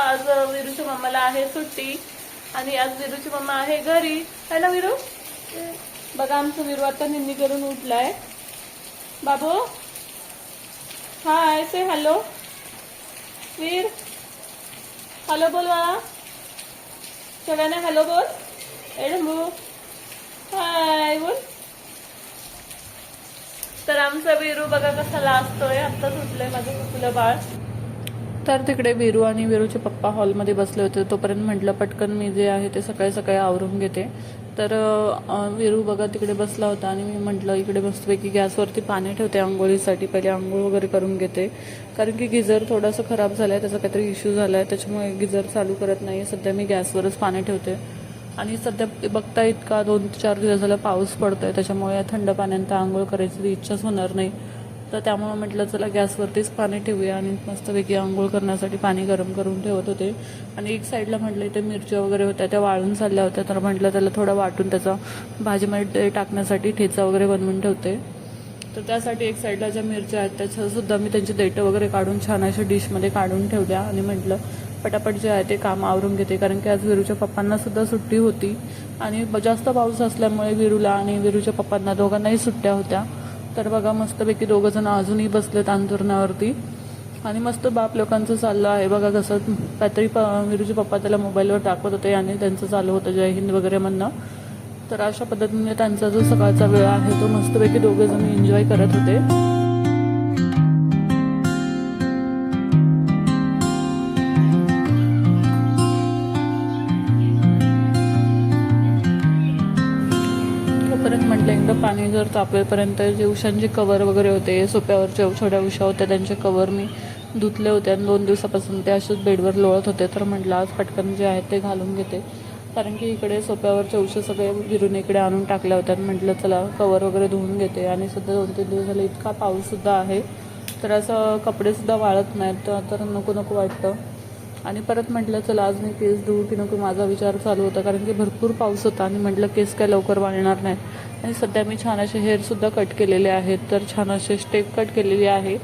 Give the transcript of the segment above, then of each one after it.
आज विरूच्या मम्माला आहे सुट्टी. आणि आज विरूची मम्मा आहे घरी. है ना विरू? बघा आमचं विरू आता निंदी करून उठलाय. बाबू? हाय से हॅलो वीर? हॅलो बोलवा. सगळ्यांना हॅलो बोल. ए हाय बोल. तर आमचा विरू बघा कसा लाजतोय. आत्ताच उठलंय माझं कुठलं बाळ. तर तिकडे विरू आणि विरूचे पप्पा हॉलमध्ये बसले होते. तोपर्यंत म्हटलं पटकन मी जे आहे ते सकाळी सकाळी आवरून घेते. तर विरू बघा तिकडे बसला होता आणि मी म्हटलं इकडे मस्तपैकी गॅसवरती पाणी ठेवते आंघोळीसाठी. पहिले आंघोळ वगैरे करून घेते. कारण की गिझर थोडासा खराब झालं आहे त्याचा काहीतरी इश्यू झाला आहे त्याच्यामुळे गिझर चालू करत नाही सध्या मी गॅसवरच पाणी ठेवते. आणि सध्या बघता इतका दोन ते चार दिवस झाला पाऊस पडतोय त्याच्यामुळे या थंड पाण्यात आंघोळ करायची इच्छाच होणार नाही. तर त्यामुळं म्हटलं चला गॅसवरतीच पाणी ठेवूया आणि मस्तपैकी आंघोळ करण्यासाठी पाणी गरम करून ठेवत होते. आणि एक साईडला म्हटलं इथे मिरच्या वगैरे होत्या त्या वाळून चालल्या होत्या तर म्हटलं त्याला थोडं वाटून त्याचा भाजीमध्ये टाकण्यासाठी ठेचा वगैरे बनवून ठेवते. तर त्यासाठी एक साईडला ज्या मिरच्या आहेत त्याच्यासुद्धा मी त्यांची देठं वगैरे काढून छान अशा डिशमध्ये काढून ठेवल्या आणि म्हटलं पटापट जे आहे ते काम आवरून घेते. कारण की आज विरूच्या पप्पांना सुद्धा सुट्टी होती आणि जास्त पाऊस असल्यामुळे विरूला आणि विरूच्या पप्पांना दोघांनाही सुट्ट्या होत्या. तर बघा मस्तपैकी दोघं जण अजूनही बसलेत अंतुरणावरती आणि मस्त बाप लोकांचं चाललं आहे. बघा कसं काहीतरी प विरूचे पप्पा त्याला मोबाईलवर दाखवत होते आणि त्यांचं चालू होतं जय हिंद वगैरे म्हणणं. तर अशा पद्धतीने त्यांचा जो सकाळचा वेळ आहे तो मस्तपैकी दोघे जण एन्जॉय करत होते. जर तापेपर्यंत जे उशांचे कवर वगैरे होते सोप्यावरच्या छोट्या उशा होत्या त्यांचे कवर मी धुतले होते आणि दोन दिवसापासून ते असेच बेडवर लोळत होते. तर म्हटलं आज पटकन जे आहे ते घालून घेते. कारण की इकडे सोप्यावरच्या उशा सगळे विरून इकडे आणून टाकल्या होत्या आणि म्हटलं चला कवर वगैरे धुवून घेते. आणि सध्या दोन तीन दिवस झाले इतका पाऊससुद्धा आहे तर असं कपडेसुद्धा वाळत नाहीत. तर- तर नको नको वाटतं. आणि परत म्हटलं चला आज मी केस धुवू की नको? माझा विचार चालू होता कारण की भरपूर पाऊस होता आणि म्हटलं केस काय लवकर वाळणार नाहीत आणि सध्या मी छान असे हेअरसुद्धा कट केलेले आहेत. तर छान असे स्टेप कट केलेली आहे.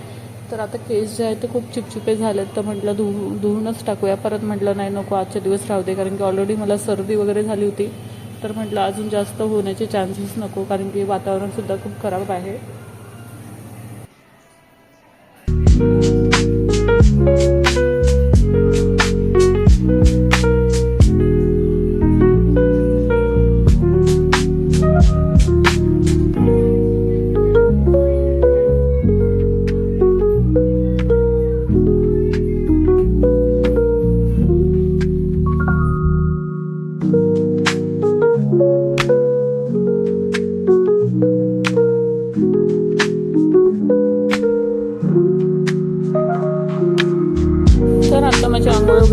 तर आता केस जे आहेत ते खूप चिपचिपे झालेत. तर म्हटलं धु धुवूनच टाकूया. परत म्हटलं नाही नको आजचे दिवस राहू दे. कारण की ऑलरेडी मला सर्दी वगैरे झाली होती. तर म्हटलं अजून जास्त होण्याचे चान्सेस नको. कारण की वातावरणसुद्धा खूप खराब आहे.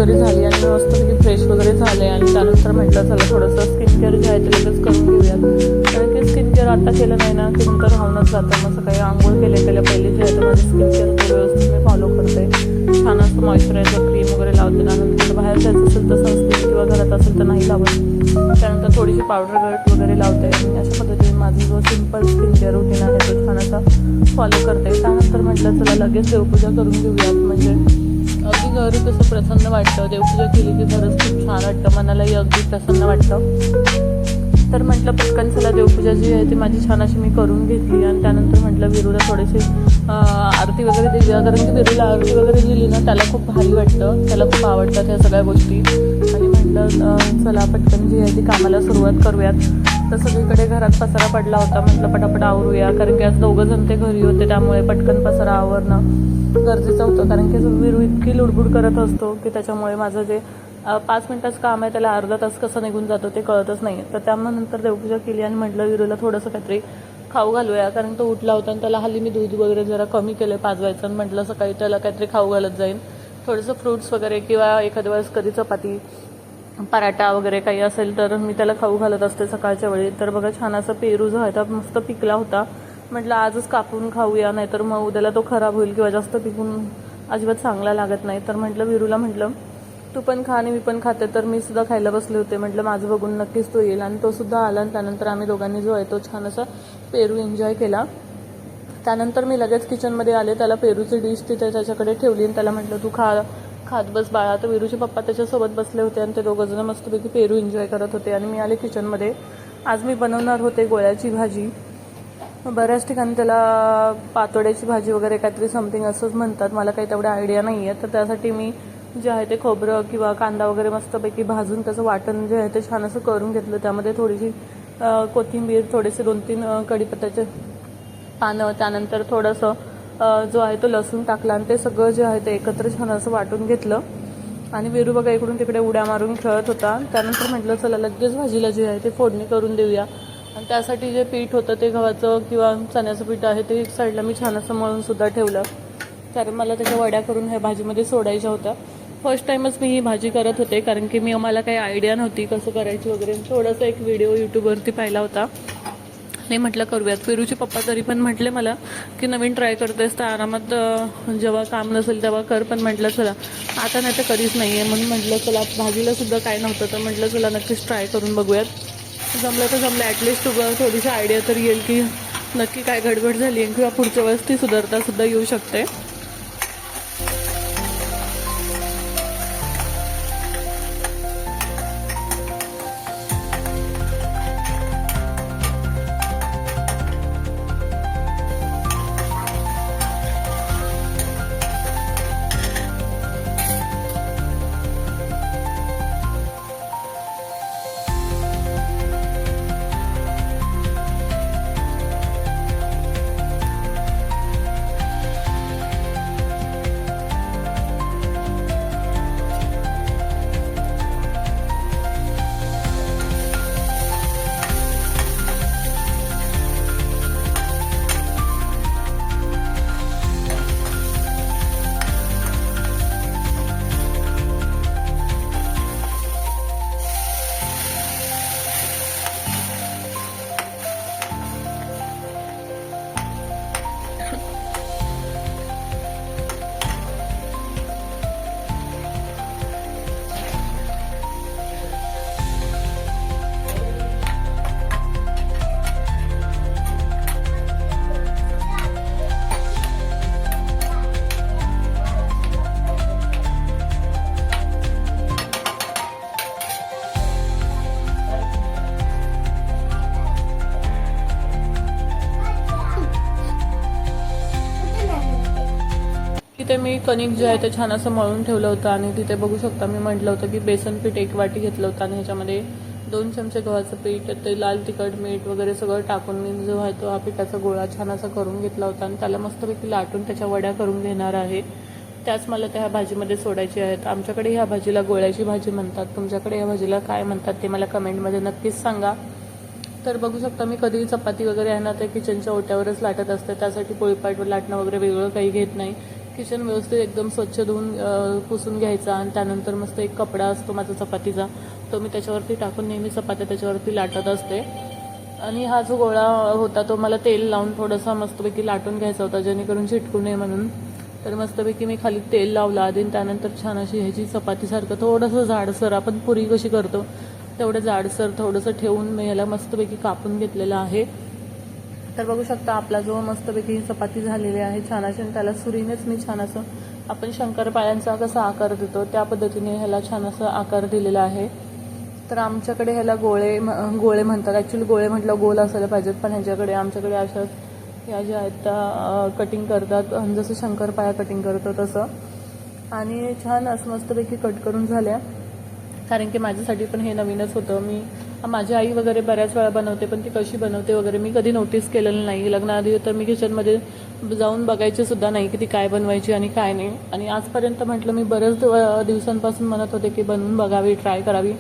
वगैरे झाली आणि व्यवस्थित फ्रेश म्हणजे वगैरे झाले आणि त्यानंतर म्हटलं चला थोडंसं स्किन केअर जे आहे ते लगेच करून घेऊयात. कारण की स्किन केअर आता केलं नाही ना की नंतर राहूनच जातं. मग सकाळी आंघोळ केले केल्या पहिले जे आहे तर माझी स्किन केअर व्यवस्थित मी फॉलो करते. छान असं मॉइश्चरायझर क्रीम वगैरे लावते त्यानंतर बाहेर जायचं असेल तर सनस्क्रीन किंवा घरात असेल तर नाही लावत. त्यानंतर थोडीशी पावडर गट वगैरे लावते. अशा पद्धतीने माझं जो सिंपल स्किन केअर रुटीन आहे तो छान असा फॉलो करते. त्यानंतर म्हटलं चला लगेच देवपूजा करून घेऊयात. म्हणजे घरी कसं प्रसन्न वाटतं? देवपूजा केली की खरंच खूप छान वाटतं. मनालाही अगदी प्रसन्न वाटतं. तर म्हटलं पटकन चला देवपूजा जी आहे ती माझी छान अशी मी करून घेतली. आणि त्यानंतर म्हटलं विरूला थोडीशी आरती वगैरे दिली. कारण की विरूला आरती वगैरे दिली ना त्याला खूप भारी वाटतं. त्याला खूप आवडतात ह्या सगळ्या गोष्टी. आणि म्हटलं चला पटकन जी आहे ती कामाला सुरुवात करूयात. तर सगळीकडे घरात पसारा पडला होता. म्हटलं पटापट आवरूया. कारण की आज दोघं जण ते घरी होते त्यामुळे पटकन पसारा आवरणं गरजेचं होतं. कारण की विरू इतकी लुडबुड करत असतो की त्याच्यामुळे माझं जे पाच मिनिटाचं काम आहे त्याला अर्धा तास कसं निघून जातो ते कळतच नाही तर त्यामुळे नंतर देवपूजा केली आणि म्हटलं विरूला थोडंसं काहीतरी खाऊ घालूया. कारण तो उठला होता आणि त्याला हल्ली मी दूध वगैरे जरा कमी केलं पाजवायचं आणि म्हटलं सकाळी त्याला काहीतरी खाऊ घालत जाईन. थोडंसं फ्रुट्स वगैरे किंवा एखाद्या वेळेस कधी चपाती पराठा वगैरे काही असेल तर मी त्याला खाऊ घालत असते सकाळच्या वेळी. तर बघा छान असा पेरू जो आहे तो मस्त पिकला होता. म्हटलं आजच कापून खाऊया नाहीतर मग उद्याला तो खराब होईल किंवा जास्त पिकून अजिबात चांगला लागत नाही. तर म्हटलं विरूला म्हटलं तू पण खा आणि मी पण खाते. तर मी सुद्धा खायला बसले होते. म्हटलं माझं बघून नक्कीच तो येईल. आणि तो सुद्धा आला आणि त्यानंतर आम्ही दोघांनी जो आहे तो छान असा पेरू एन्जॉय केला. त्यानंतर मी लगेच किचनमध्ये आले त्याला पेरूची डिश तिथे त्याच्याकडे ठेवली आणि त्याला म्हटलं तू खा खात बस बाळा. तर विरूचे पप्पा त्याच्यासोबत बसले होते आणि ते दोघंजणं मस्तपैकी पेरू एन्जॉय करत होते. आणि मी आले किचनमध्ये आज मी बनवणार होते गोळ्याची भाजी. बऱ्याच ठिकाणी त्याला पातोड्याची भाजी वगैरे काहीतरी समथिंग असंच म्हणतात. मला काही तेवढं आयडिया नाही आहे तर त्यासाठी मी जे आहे ते खोबरं किंवा कांदा वगैरे मस्तपैकी भाजून त्याचं वाटण जे आहे ते छान असं करून घेतलं. त्यामध्ये थोडीशी कोथिंबीर थोडेसे दोन तीन कढीपत्त्याचे पानं त्यानंतर थोडंसं जो आहे तो लसूण टाकला आणि ते सगळं जे आहे ते एकत्र छान असं वाटून घेतलं. आणि विरू बघा इकडून तिकडे उड्या मारून खेळत होता. त्यानंतर म्हटलं चला लगेच भाजीला जे आहे ते फोडणी करून देऊया. आणि त्यासाठी जे पीठ होतं ते गव्हाचं किंवा चण्याचं पीठ आहे ते एक साईडला मी छान असं मळून सुद्धा ठेवलं. कारण मला त्याच्या वड्या करून ह्या भाजीमध्ये सोडायच्या होत्या. फर्स्ट टाईमच मी ही भाजी करत होते कारण की मी मला काही आयडिया नव्हती कसं करायची वगैरे. थोडासा एक व्हिडिओ यूट्यूबवरती पाहिला होता. नाही म्हटलं करूयात. फिरूचे पप्पा तरी पण म्हटले मला की नवीन ट्राय करतेस तर आरामात जेव्हा काम नसेल तेव्हा कर पण म्हटलं चला. आता नाही तर कधीच नाही आहे म्हणून म्हटलं चला भाजीला सुद्धा काय नव्हतं तर म्हटलं चला नक्कीच ट्राय करून बघूयात. जमलं तर जमलं. ॲटलिस्ट थोडीशी आयडिया तर येईल की नक्की काय गडबड झाली आहे किंवा पुढच्या वेळेस ती सुधारता सुद्धा येऊ शकते. कणिक जे आहे ते छान असं मळून ठेवलं होतं आणि तिथे बघू शकता मी म्हटलं होतं की बेसन पीठ एक वाटी घेतलं होतं आणि ह्याच्यामध्ये दोन चमचे गव्हाचं पीठ ते लाल तिखट मीठ वगैरे सगळं टाकून मी जो आहे तो हा पिठाचा गोळा छान असा करून घेतला होता आणि त्याला मस्तपैकी लाटून त्याच्या वड्या करून घेणार आहे. त्याच मला त्या भाजीमध्ये सोडायची आहेत. आमच्याकडे ह्या भाजीला गोळ्याची भाजी म्हणतात. तुमच्याकडे या भाजीला काय म्हणतात ते मला कमेंटमध्ये नक्कीच सांगा. तर बघू शकता मी कधीही चपाती वगैरे आहे ना ते किचनच्या ओट्यावरच लाटत असते. त्यासाठी पोळीपाट लाटणं वगैरे वेगळं काही घेत नाही. किचन व्यवस्थित एकदम स्वच्छ धुवून पुसून घ्यायचा आणि त्यानंतर मस्त एक कपडा असतो माझा चपातीचा. तो मी त्याच्यावरती टाकून नेहमी चपात्या त्याच्यावरती लाटत असते. आणि हा जो गोळा होता तो मला तेल लावून थोडासा मस्तपैकी लाटून घ्यायचा होता जेणेकरून चिटकू नये म्हणून. तर मस्तपैकी मी खाली तेल लावलं आधी त्यानंतर छान अशी ह्याची चपातीसारखं थोडंसं जाडसर आपण पुरी कशी करतो तेवढं जाडसर थोडंसं ठेवून मी ह्याला मस्तपैकी कापून घेतलेलं आहे. तर बघू शकता आपला जो मस्तपैकी चपाती झालेली आहे छान अशी त्याला सुरीनेच मी छान असं आपण शंकरपाळ्यांचा कसा आकार देतो त्या पद्धतीने ह्याला छान असं आकार दिलेला आहे. तर आमच्याकडे ह्याला गोळे म- गोळे म्हणतात. ॲक्च्युली गोळे म्हटलं गोल असायला पाहिजेत पण ह्याच्याकडे आमच्याकडे अशा ह्या ज्या आहेत त्या कटिंग करतात. जसं शंकरपाळ्या कटिंग करतो तसं. आणि छान असं मस्तपैकी कट करून झाल्या. कारण की माझ्यासाठी पण हे नवीनच होतं. मी माझी आई वगैरे बऱ्याच वेळा बनवते पण ती कशी बनवते वगैरे मी कधी नोटीस केलेलं नाही. लग्नाआधी तर मी किचनमध्ये जाऊन बघायची सुद्धा नाही की ती काय बनवायची आणि काय नाही. आणि आजपर्यंत म्हटलं मी बऱ्याच दिवसांपासून म्हणत होते की बनवून बघावी ट्राय करावी.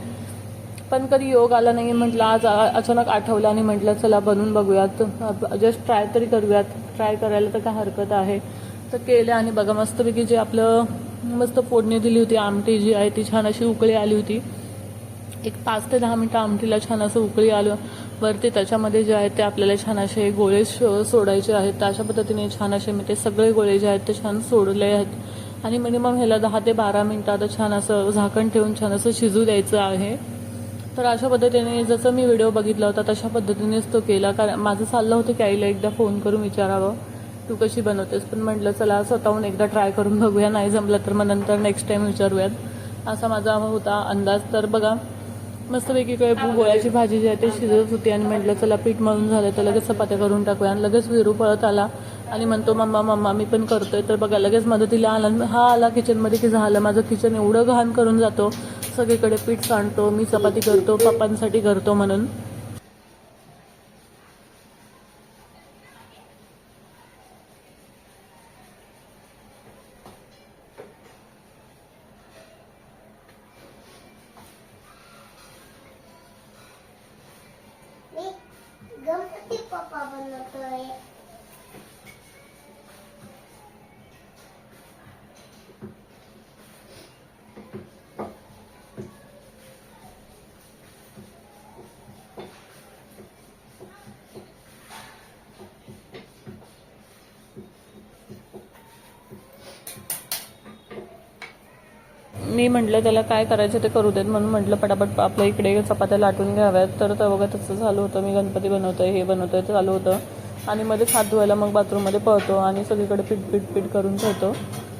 पण कधी योग आला नाही म्हटलं आज अचानक आठवलं आणि म्हटलं चला बनवून बघूयात. जस्ट ट्राय तरी करूयात. ट्राय करायला तर काय हरकत आहे. तर केलं आणि बघा मस्तपैकी जे आपलं मस्त फोडणी दिली होती आमटी जी आहे ती छान अशी उकळी आली होती. एक पाच ते दहा मिनटं आमटीला छान असं उकळी आलं. वरती त्याच्यामध्ये जे आहेत ते आपल्याला छान असे गोळे सोडायचे आहेत. तर अशा पद्धतीने छान असे मी ते सगळे गोळे जे आहेत ते छान सोडले आहेत. आणि मिनिमम ह्याला दहा ते बारा मिनटं आता छान असं झाकण ठेवून छान असं शिजू द्यायचं आहे. तर अशा पद्धतीने जसं मी व्हिडिओ बघितला होता तशा पद्धतीनेच तो केला. कारण माझं चाललं होतं की आईला एकदा फोन करून विचारावं. तू कशी बनवतेस? पण म्हटलं चला स्वतःहून एकदा ट्राय करून बघूया. नाही जमलं तर मग नंतर नेक्स्ट टाईम विचारूयात. असा माझा होता अंदाज. तर बघा मस्तपैकी काय गोळ्याची भाजी जी आहे ती शिजत होती आणि म्हटलं चला पीठ मळून झालं तर लगेच चपात्या करून टाकूया. आणि लगेच विरू पळत आला आणि म्हणतो मम्मा मम्मा मी पण करतोय. तर बघा लगेच मदतीला आला हा आला किचनमध्ये की झालं माझं किचन एवढं घाण करून जातो. सगळीकडे पीठ सांडतो मी चपाती करतो पप्पांसाठी करतो म्हणून. गणपती पप्पा बनवतोय मी म्हटलं त्याला काय करायचं ते करू देत. म्हणून म्हटलं पटापट आपल्या इकडे चपात्या लाटून घ्याव्यात. तर तर बघा तसं झालं होतं. मी गणपती बनवतोय हे बनवतोय ते चालू होतं. आणि मध्येच हात धुवायला मग बाथरूममध्ये पळतो आणि सगळीकडे पीठ पीठ पीठ करून ठेवतो.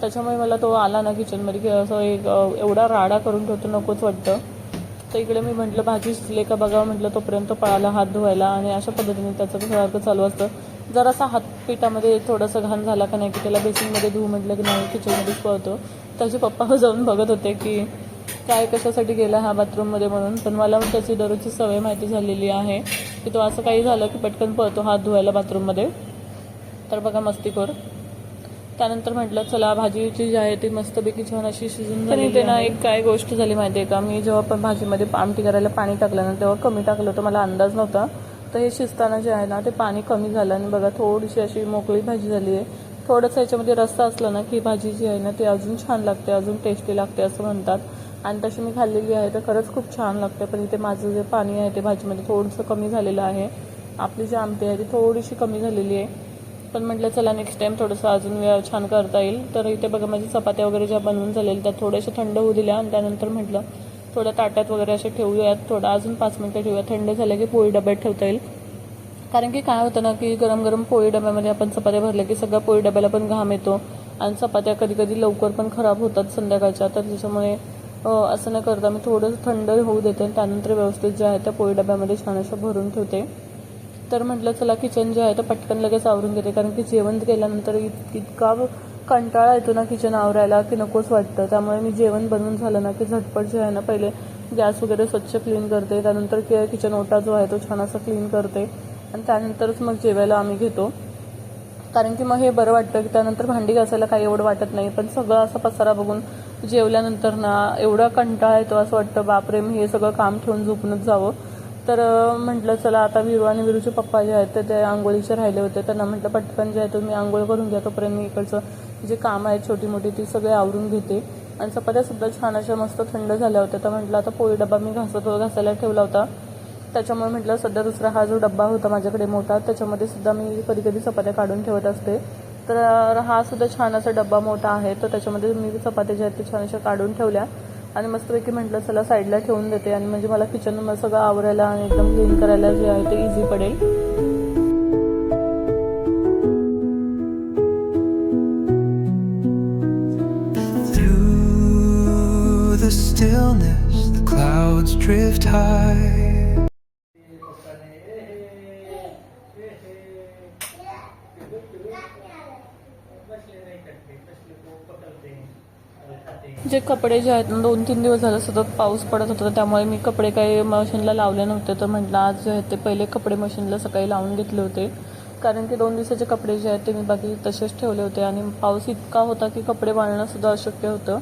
त्याच्यामुळे मला तो आला ना किचनमध्ये की असं एक एवढा राडा करून ठेवतो नकोच वाटतं. तर इकडे मी म्हटलं भाजी शिजले का बघा. म्हटलं तोपर्यंत पळाला हात धुवायला. आणि अशा पद्धतीने त्याचं सारखं चालू असतं. जरासा हात पिठामध्ये थोडंसं घाण झाला का नाही की त्याला बेसिनमध्ये धुवू म्हटलं की नाही किचनमध्येच पळतो. त्याचे पप्पा जाऊन बघत होते की काय कशासाठी गेला हा बाथरूममध्ये म्हणून. पण मला त्याची दररोजची सवय माहिती झालेली आहे की तो असं काही झालं की पटकन पळतो हात धुवायला बाथरूममध्ये. तर बघा मस्तीखोर. त्यानंतर म्हटलं चला भाजीची जी आहे ती मस्तपैकी छान अशी शिजून झाली ते ना एक काय गोष्ट झाली माहिती आहे का? मी जेव्हा पण भाजीमध्ये आमटी करायला पाणी टाकलं ना तेव्हा कमी टाकलं होतं मला अंदाज नव्हता. तर हे शिजताना जे आहे ना ते पाणी कमी झालं. आणि बघा थोडीशी अशी मोकळी भाजी झाली आहे. थोडंसं याच्यामध्ये रस्सा असला ना की भाजी जी आहे ना ती अजून छान लागते अजून टेस्टी लागते असं म्हणतात. आणि तशी मी खाल्लेली आहे तर खरंच खूप छान लागते. पण इथे माझं जे पाणी आहे ते भाजीमध्ये थोडंसं कमी झालेलं आहे. आपली जी आमटी आहे ती थोडीशी कमी झालेली आहे. पण म्हटलं चला नेक्स्ट टाईम थोडंसं अजून छान करता येईल. तर इथे बघा माझी चपात्या वगैरे ज्या बनवून झालेल्या त्या थोड्याशा थंड होऊ दिल्या. आणि त्यानंतर म्हटलं थोडं ताट्यात वगैरे असे ठेवूयात. थोडं अजून पाच मिनटं ठेवूया थंड झालं की पोळी डब्यात ठेवता येईल. कारण की काय होतं ना की गरम गरम पोळी डब्यामध्ये आपण चपात्या भरल्या की सगळ्या पोळी डब्याला पण घाम येतो. आणि चपात्या कधी कधी लवकर पण खराब होतात संध्याकाळच्या. तर त्याच्यामुळे असं न करता मी थोडं थंड होऊ देते आणि त्यानंतर व्यवस्थित जे आहे त्या पोळी डब्यामध्ये छान असं भरून ठेवते. तर म्हटलं चला किचन जे आहे तर पटकन लगेच आवरून घेते. कारण की जेवण केल्यानंतर इत- इतका कंटाळा येतो ना किचन आवरायला की नकोच वाटतं. त्यामुळे मी जेवण बनवून झालं ना की झटपट जे आहे ना पहिले गॅस वगैरे स्वच्छ क्लीन करते. त्यानंतर कि- किचन ओटा जो आहे तो छान असा क्लीन करते. आणि त्यानंतरच मग जेवायला आम्ही घेतो. कारण की मग हे बरं वाटतं की त्यानंतर भांडी घासायला काही एवढं वाटत नाही. पण सगळं असा पसारा बघून जेवल्यानंतर ना एवढा कंटाळा येतो असं वाटतं. बापरे मी हे सगळं काम ठेवून झोपूनच जावं. तर म्हटलं चला आता विरू आणि विरूचे पप्पा जे आहेत ते- ते आंघोळीचे राहिले होते. त्यांना म्हटलं पटकन जे आहे तुम्ही आंघोळ करून घ्या तोपर्यंत मी इकडचं जे काम आहेत छोटी मोठी ती सगळे आवरून घेते. आणि चपात्यासुद्धा छान अशा मस्त थंड झाल्या होत्या. तर म्हटलं आता पोळी डबा मी घासत हो- घासायला ठेवला होता. त्याच्यामुळे म्हटलं सध्या दुसरा हा जो डब्बा होता माझ्याकडे मोठा त्याच्यामध्ये सुद्धा मी कधी कधी चपात्या काढून ठेवत असते. तर हा सुद्धा छान असा डब्बा मोठा आहे. तर त्याच्यामध्ये मी चपात्या ज्या आहेत ते छान अशा काढून ठेवल्या. आणि मस्तपैकी म्हटलं चला साईडला ठेवून देते. आणि म्हणजे मला किचन सगळं आवरायला आणि एकदम क्लीन करायला जे आहे ते इझी पडेल. जे कपडे जे आहेत ना दोन तीन दिवस झालं सतत पाऊस पडत होता त्यामुळे मी कपडे काही मशीनला लावले नव्हते. तर म्हटलं आज जे आहेत ते पहिले कपडे मशीनला सकाळी लावून घेतले होते. कारण की दोन दिवसाचे कपडे जे आहेत ते मी बाकी तसेच ठेवले होते. आणि पाऊस इतका होता की कपडे वाळणंसुद्धा अशक्य होतं.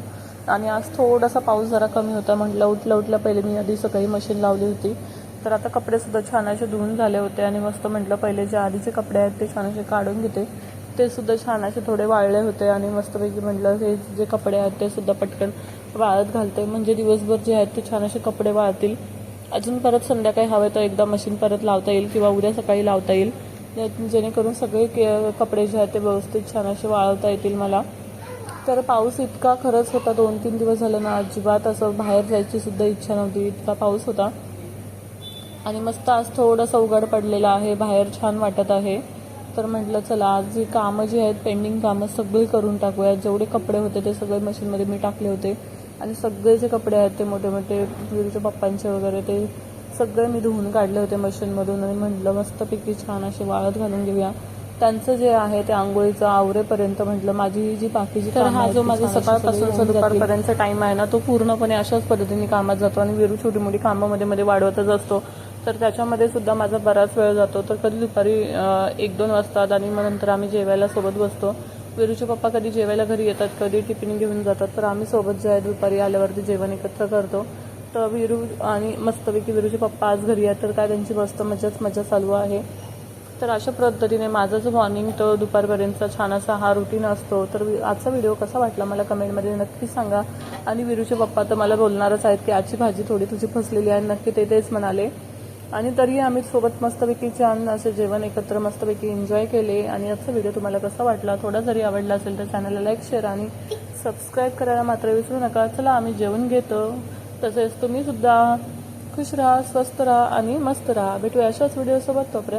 आणि आज थोडासा पाऊस जरा कमी होता. म्हटलं उठल्या उठल्या पहिले मी आधी सकाळी मशीन लावली होती. तर आता कपडेसुद्धा छान असे धुवून झाले होते. आणि मस्त म्हटलं पहिले जे आधीचे कपडे आहेत ते छान असे काढून घेते. ते सुद्धा छान असे थोडे वाळले होते आणि मस्तपैकी म्हटलं हे जे कपडे आहेत ते सुद्धा पटकन वाळत घालते. म्हणजे दिवसभर जे आहेत ते छान असे कपडे वाळतील. अजून परत संध्याकाळी हवे तर एकदा मशीन परत लावता येईल किंवा उद्या सकाळी लावता येईल. जेणेकरून सगळे के- कपडे जे आहेत ते व्यवस्थित छान असे वाळवता येतील मला. तर पाऊस इतका खरंच होता. दोन तीन दिवस झालं ना अजिबात असं बाहेर जायची सुद्धा इच्छा नव्हती. इतका पाऊस होता. आणि मस्त आज थोडासा उघड पडलेला आहे. बाहेर छान वाटत आहे. तर म्हटलं चला आज जी कामं जी आहेत पेंडिंग कामं सगळी करून टाकूया जेवढे कपडे होते ते सगळे मशीनमध्ये मी टाकले होते. आणि सगळे जे कपडे आहेत ते मोठे मोठे विरूच्या पप्पांचे वगैरे ते सगळे मी धुवून काढले होते मशीनमधून. आणि म्हटलं मस्तपैकी छान असे वाळत घालून घेऊया. त्यांचं जे आहे ते आंघोळीचं आवरेपर्यंत म्हटलं माझी जी बाकीची तर हा जो माझा सकाळपासूनचा दुपारपर्यंत टाइम आहे ना तो पूर्णपणे अशाच पद्धतीने कामात जातो. आणि विरू छोटी मोठी कामामध्ये मध्ये वाढवतच असतो. तर त्याच्यामध्ये सुद्धा माझा बराच वेळ जातो. तर कधी दुपारी एक दोन वाजतात आणि मग नंतर आम्ही जेवायला सोबत बसतो. विरूचे पप्पा कधी जेवायला घरी येतात कधी टिफिन घेऊन जातात तर आम्ही सोबत जे आहे दुपारी आल्यावरती जेवण एकत्र करतो. तर विरू आणि मस्तपैकी विरूचे पप्पा आज घरी आहेत तर काय त्यांची मस्त मजाच मजा चालू आहे. तर अशा पद्धतीने माझं जो मॉर्निंग तो दुपारपर्यंतचा छान असा हा रुटीन असतो. तर आजचा व्हिडिओ कसा वाटला मला कमेंटमध्ये नक्की सांगा. आणि विरूचे पप्पा तर मला बोलणारच आहेत की आजची भाजी थोडी तुझी फसलेली आहे नक्की ते तेच म्हणाले. आणि तरीही आम्ही सोबत मस्तपैकी छान असे जेवण एकत्र मस्तपैकी एन्जॉय केले. आणि आजचा व्हिडिओ तुम्हाला कसा वाटला थोडा जरी आवडला असेल तर चॅनलला लाईक शेअर आणि सबस्क्राईब करायला मात्र विसरू नका. चला आम्ही जेवण घेतो. तसेच तुम्ही सुद्धा खुश राहा स्वस्त राहा आणि मस्त राहा. भेटूया अशाच व्हिडिओसोबत तोपर्यंत